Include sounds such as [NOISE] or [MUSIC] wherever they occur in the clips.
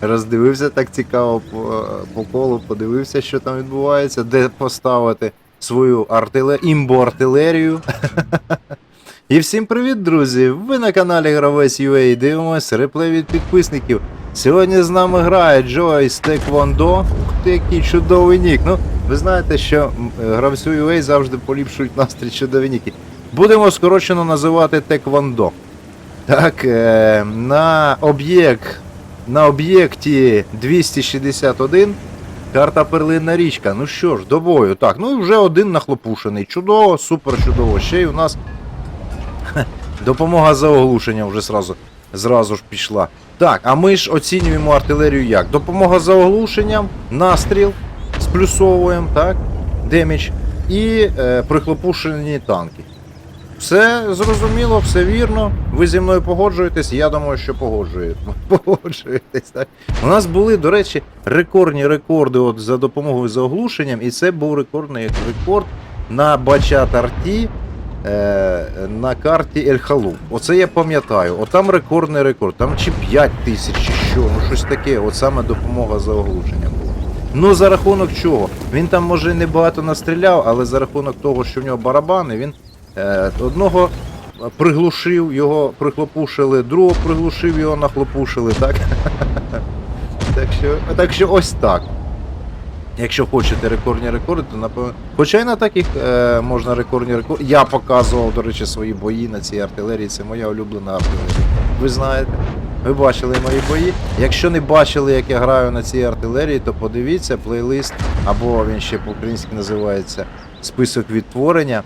Роздивився так цікаво по, по колу, подивився, що там відбувається, де поставити свою артиле... імбо-артилерію. І всім привіт, друзі! Ви на каналі Гравець UA дивимось реплей від підписників. Сьогодні з нами грає Джой з Taekwondo. Ух ти, який чудовий нік. Ну, ви знаєте, що гравцю UA завжди поліпшують настрій чудові ніки. Будемо скорочено називати Taekwondo. Так, е, на об'єкт на об'єкті 261 карта Перлинна річка. Ну що ж, до бою. Так, ну вже один нахлопушений. Чудово, супер чудово. Ще й у нас [LAUGHS] допомога за оглушення вже зразу, зразу ж пішла. Так, а ми ж оцінюємо артилерію як? Допомога за оглушенням, настріл сплюсовуємо, так? Демідж і е, прихлопушені танки. Все зрозуміло, все вірно. Ви зі мною погоджуєтесь, я думаю, що погоджує- [LAUGHS] погоджуєтесь. Так? У нас були, до речі, рекордні рекорди от за допомогою за оглушенням, і це був рекордний рекорд на Бачат Арті е, на карті Ель Халу. Оце я пам'ятаю. От там рекордний рекорд, там чи 5 тисяч, чи що, ну щось таке, от саме допомога за оглушенням була. Ну за рахунок чого? Він там може не багато настріляв, але за рахунок того, що в нього барабани, він Одного приглушив, його прихлопушили, другого приглушив, його нахлопушили, так? [LAUGHS] так, що, так що ось так. Якщо хочете рекордні рекорди, то напевно. Хоча й на таких е, можна рекордні рекорди. Я показував, до речі, свої бої на цій артилерії. Це моя улюблена артилерія. Ви знаєте. Ви бачили мої бої. Якщо не бачили, як я граю на цій артилерії, то подивіться плейлист, або він ще по-українськи називається список відтворення.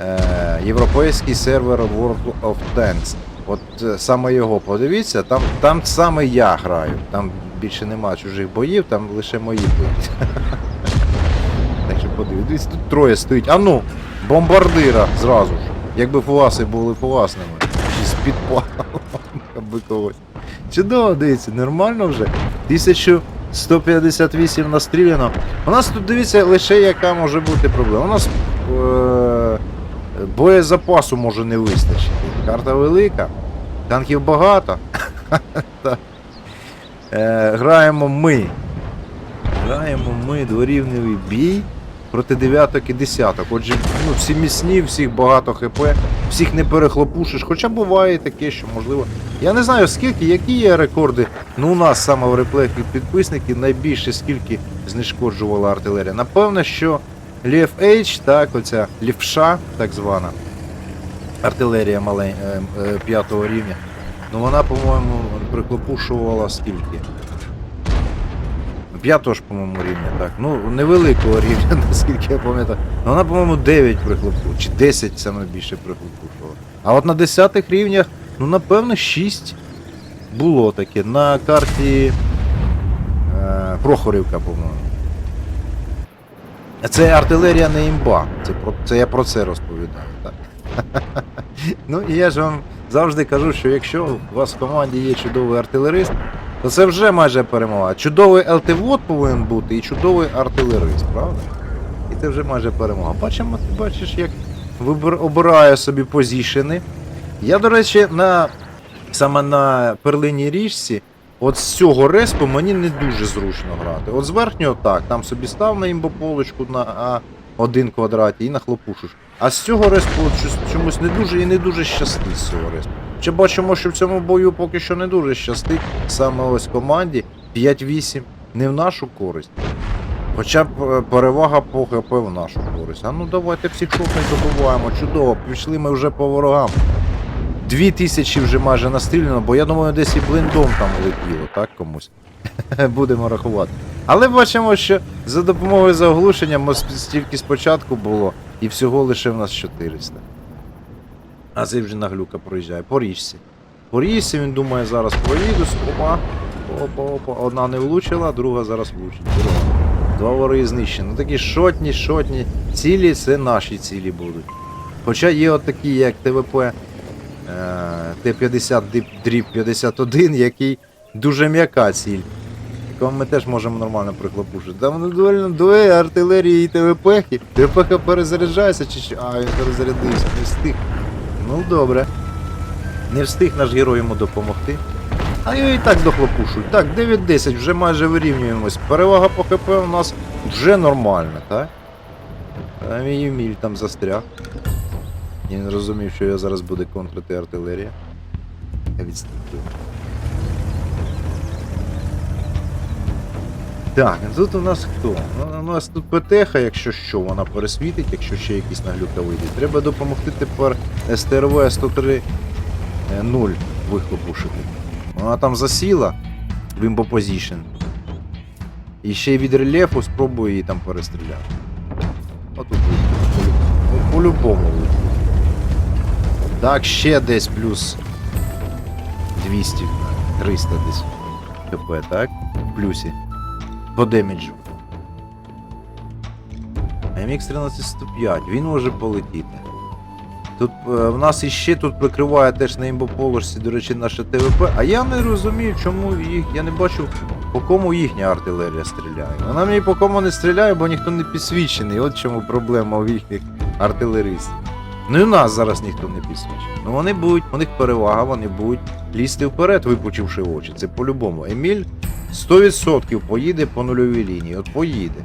Е, європейський сервер World of Tanks. От е, саме його подивіться, там, там саме я граю. Там більше нема чужих боїв, там лише мої бої. [LAUGHS] Так що подивіться, тут троє стоїть. А ну, бомбардира зразу ж. Якби фуаси були фуасними. Чи з підпалом, [LAUGHS] аби когось. Чудово, дивіться, нормально вже. 1158 настріляно. У нас тут дивіться лише яка може бути проблема. У нас е- боєзапасу може не вистачити. Карта велика, танків багато. [LAUGHS] Е, Граємо ми. Граємо ми дворівневий бій проти дев'яток і десяток. Отже, ну, всі міцні, всіх багато хп, всіх не перехлопушиш. Хоча буває таке, що можливо. Я не знаю скільки, які є рекорди. Ну, у нас саме в реплеях від підписників найбільше скільки знешкоджувала артилерія. Напевно, що Лев H, так, оця лівша, так звана. Артилерія малень... е, е, п'ятого рівня. Ну вона, по-моєму, приклопушувала скільки? П'ятого ж, по-моєму, рівня, так. Ну, невеликого рівня, [LAUGHS] наскільки я пам'ятаю. Ну, вона, по-моєму, 9 прихлопушувала, чи 10 саме більше прихлопушувала. А от на 10 рівнях, ну, напевно, 6 було таке. На карті е, Прохорівка, по-моєму. Це артилерія не імба. Це, про, це я про це розповідаю. [LAUGHS] Ну і я ж вам завжди кажу, що якщо у вас в команді є чудовий артилерист, то це вже майже перемога. Чудовий ЛТВОД повинен бути і чудовий артилерист, правда? І це вже майже перемога. Бачимо, ти бачиш, як вибир, обирає собі позішени. Я, до речі, на, саме на перлиній річці, от з цього респу мені не дуже зручно грати. От з верхнього так, там собі став на імбополочку на А1 квадраті і нахлопушиш. А з цього респу от чомусь не дуже і не дуже щастить з цього респу. Ще бачимо, що в цьому бою поки що не дуже щастить. Саме ось команді 5-8 не в нашу користь. Хоча б е, перевага по ХП в нашу користь. А ну давайте всіх шопних добуваємо. Чудово, пішли ми вже по ворогам. Дві тисячі вже майже настріляно, бо я думаю, десь і блиндом там летіло, так комусь. [LAUGHS] Будемо рахувати. Але бачимо, що за допомогою заглушення стільки спочатку було, і всього лише в нас 400. А цей вже на глюка проїжджає. По річці. Він думає, зараз проїду, опа, опа, опа. Одна не влучила, друга зараз влучить. Два знищені. Ну такі шотні, шотні цілі, це наші цілі будуть. Хоча є от такі, як ТВП Т-50 дріб 51, який дуже м'яка ціль. Якого ми теж можемо нормально прихлопушити. Там ну, доволі двоє артилерії і ТВП. ТВП перезаряджається чи що? А, він перезарядився, не встиг. Ну добре. Не встиг наш герой йому допомогти. А його і так дохлопушують. Так, 9-10, вже майже вирівнюємось. Перевага по ХП у нас вже нормальна, так? А мій Еміль там застряг. Я не розумів, що його зараз буде контрити артилерія. Я відступив. Так, тут у нас хто? Ну, У нас тут ПТХ, якщо що, вона пересвітить, якщо ще якісь наглюка вийде. Треба допомогти тепер СТРВ 103 0 вихлопушити. Вона там засіла в Position. І ще й від рельєфу спробую її там перестріляти. Отут вийде. По- По-любому вийде. Так, ще десь плюс 200, 300 десь КП, так? В плюсі. По деміджу. MX 13105, він може полетіти. Тут е, в нас іще тут прикриває теж на імбоположці, до речі, наше ТВП. А я не розумію, чому їх. Я не бачу, по кому їхня артилерія стріляє. Вона мені по кому не стріляє, бо ніхто не підсвічений. От чому проблема у їхніх артилеристів. Ну і у нас зараз ніхто не підсвічений. Ну вони будуть, у них перевага, вони будуть лізти вперед, випучивши очі. Це по-любому. Еміль 100% поїде по нульовій лінії. От поїде.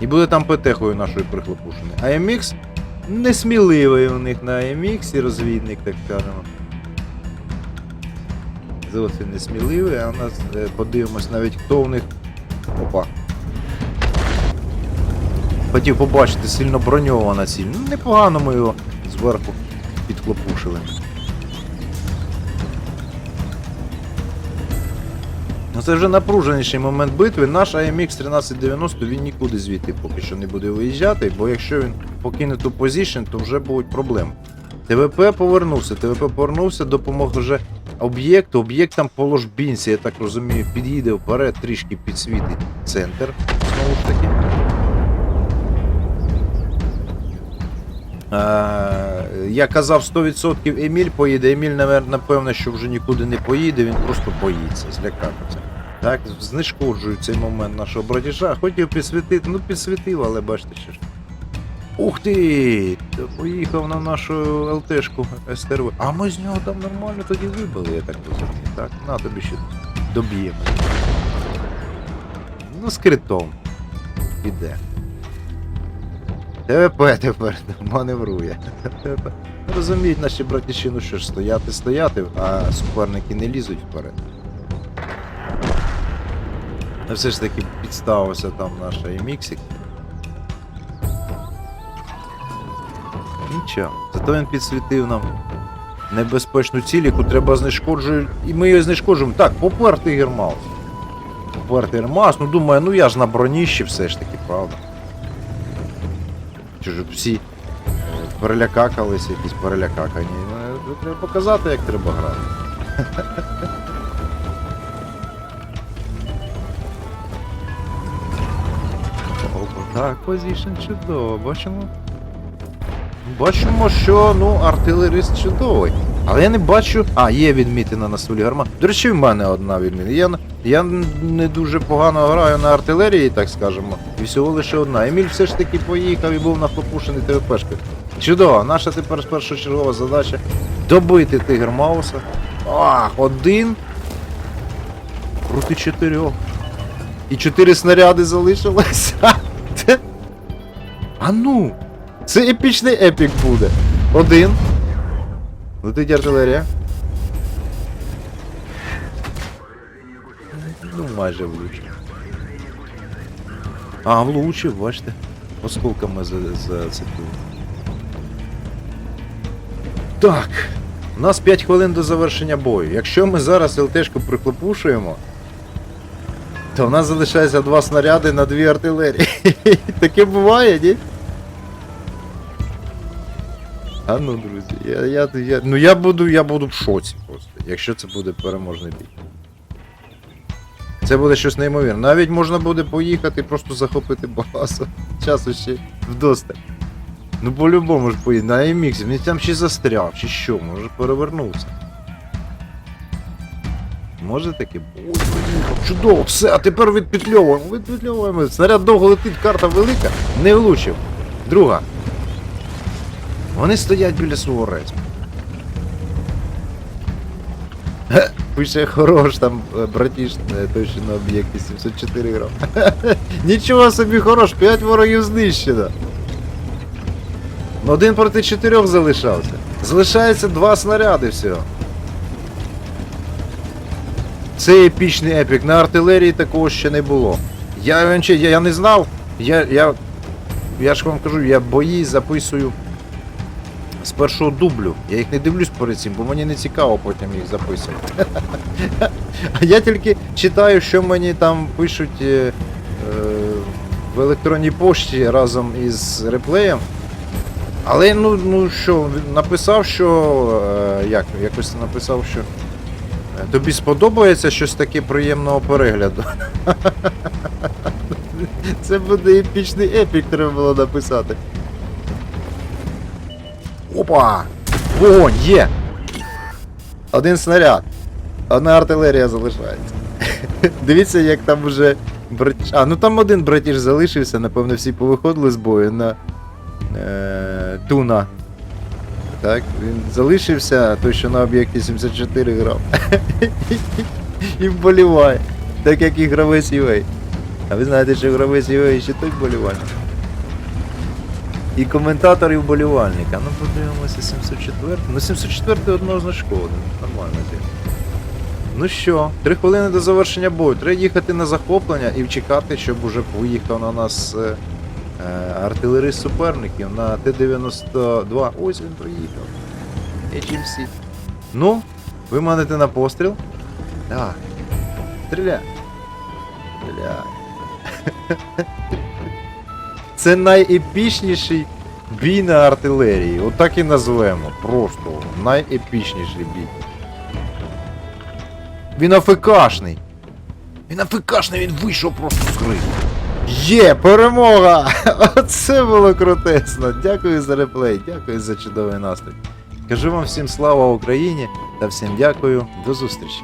І буде там ПТХою нашою прихлопушений. А MX несміливий у них на MX і розвідник, так скажемо. Зовсім несміливий, а у нас е, подивимось навіть хто у них. Опа. Хотів побачити сильно броньована ціль. Ну, непогано ми його зверху підхлопушили. Ну це вже напруженіший момент битви. Наш AMX 1390 він нікуди звідти поки що не буде виїжджати, бо якщо він покине ту позицію, то вже будуть проблеми. ТВП повернувся, ТВП повернувся, допомог вже об'єкту. Об'єкт там по ложбінці, я так розумію, під'їде вперед, трішки підсвітить центр. Знову ж таки. Я казав 100% Еміль поїде. Еміль, напевно, що вже нікуди не поїде, він просто боїться, злякався. Так, знешкоджую цей момент нашого братіша. Хотів підсвітити, ну підсвітив, але бачите, що ж. Ух ти! Поїхав на нашу ЛТшку СТРВ. А ми з нього там нормально тоді вибили, я так розумію. Так, на тобі ще доб'ємо. Ну, з критом. Піде. ТВП тепер маневрує. Розуміють наші братіші, ну що ж, стояти, стояти, а суперники не лізуть вперед. Ну все ж таки підставився там наш Еміксик. Нічого. Зато він підсвітив нам небезпечну ціль, яку треба знешкоджувати. І ми її знешкоджуємо. Так, попертий гермаус. Попертий гермаус, ну думаю, ну я ж на броніщі все ж таки, правда. Чи всі е, перелякакалися, якісь перелякакані. Ну, Треба показати, як треба грати. [LAUGHS] Опа, Так, позішн чудово, бачимо. Бачимо, що ну, артилерист чудовий. Але я не бачу. А, є відмітина на стволі гарма. До речі, в мене одна відмітина. Я, я не дуже погано граю на артилерії, так скажемо. І всього лише одна. Еміль все ж таки поїхав і був нахлопушений ТВПшкою. Чудово, наша тепер першочергова задача добити Тигр Мауса. Ах, один. Проти чотирьох. І чотири снаряди залишилося. [LAUGHS] А ну! Це епічний епік буде. Один. Летить артилерія. Ну, майже влучив. А, влучив, бачите. Осколками за- зацепив. Так. У нас 5 хвилин до завершення бою. Якщо ми зараз ЛТшку прихлопушуємо, то в нас залишається два снаряди на дві артилерії. [LAUGHS] Таке буває, ні? А ну, друзі, я, я, я, ну я буду, я буду в шоці просто, якщо це буде переможний бій. Це буде щось неймовірне. Навіть можна буде поїхати і просто захопити базу. [LAUGHS] Часу ще вдосталь. Ну по-любому ж поїде. На MX, він там ще застряв, чи що, може перевернувся. Може таке? Ой, поїхав, чудово, все, а тепер відпетльовуємо, відпетльовуємо. Снаряд довго летить, карта велика, не влучив. Друга. Вони стоять біля свого респу. Пише хорош там е, братіш, е, той що на об'єкті 704 грам. [LAUGHS] Нічого собі хорош, 5 ворогів знищено. Один проти чотирьох залишався. Залишається два снаряди всього. Це епічний епік. На артилерії такого ще не було. Я, я, я не знав. Я, я, я ж вам кажу, я бої записую з першого дублю. Я їх не дивлюсь перед цим, бо мені не цікаво потім їх записувати. [LAUGHS] А я тільки читаю, що мені там пишуть е, е, в електронній пошті разом із реплеєм. Але ну, ну що, написав, що. Е, як, якось написав, що. Тобі сподобається щось таке приємного перегляду. [LAUGHS] Це буде епічний епік, треба було написати. Опа! Вогонь, є! Один снаряд. Одна артилерія залишається. [LAUGHS] Дивіться, як там вже братіж. А, ну там один братіж залишився, напевно, всі повиходили з бою на е, Туна. Так, він залишився, той, що на об'єкті 74 грав. [LAUGHS] і вболіває. Так як і гравець UA. А ви знаєте, що гравець UA ще той вболівальник. І коментатор, і вболівальник. А ну подивимося 704. Ну 704 однозначково, нормально зі. Ну що, три хвилини до завершення бою. Треба їхати на захоплення і чекати, щоб уже поїхав на нас е, е, артилерист суперників на Т-92. Ось він приїхав. HMC. Ну, ви маєте на постріл? Так. Стріляй. Стріляй. [LAUGHS] Це найепічніший бій на артилерії. Отак і назвемо. Просто найепічніший бій. Він АФКшний. Він АФКшний, він вийшов просто з гри. Є, перемога! [LAUGHS] Оце було крутесно. Дякую за реплей, дякую за чудовий настрій. Кажу вам всім слава Україні та всім дякую. До зустрічі.